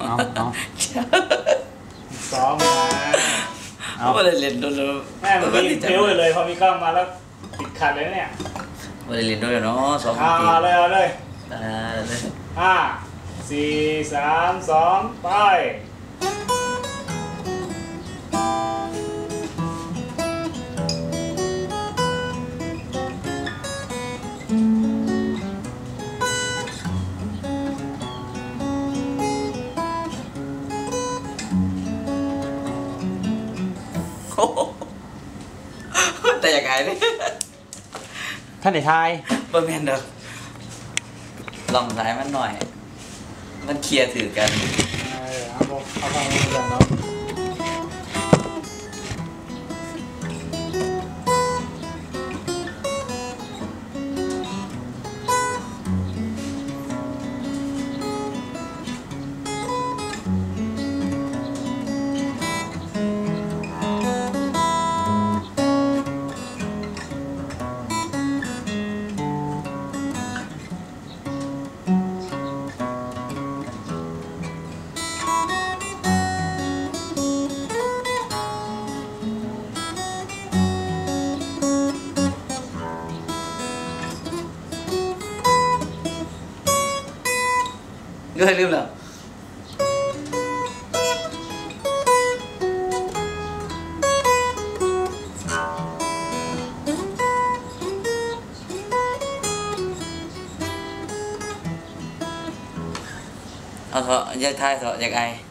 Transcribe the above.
เอาเอาซ้อมมาเอาไม่ได้เล่นด้วยแม่เมื่อกี้พิ้วเลย พอมีกล้องมาแล้วติดขัดเลยเนี่ยไม่ได้เล่นด้วยเนาะสองเอาปีเลยเอาเลยอ่าเลยห้าสี่สามสองไป แต่ยังไงเนี่ยท่านไหนทายบ่แม่นเด้อลองสายมันหน่อย มันเคลียร์ถือกัน ก็ลืมแล้วเอาเ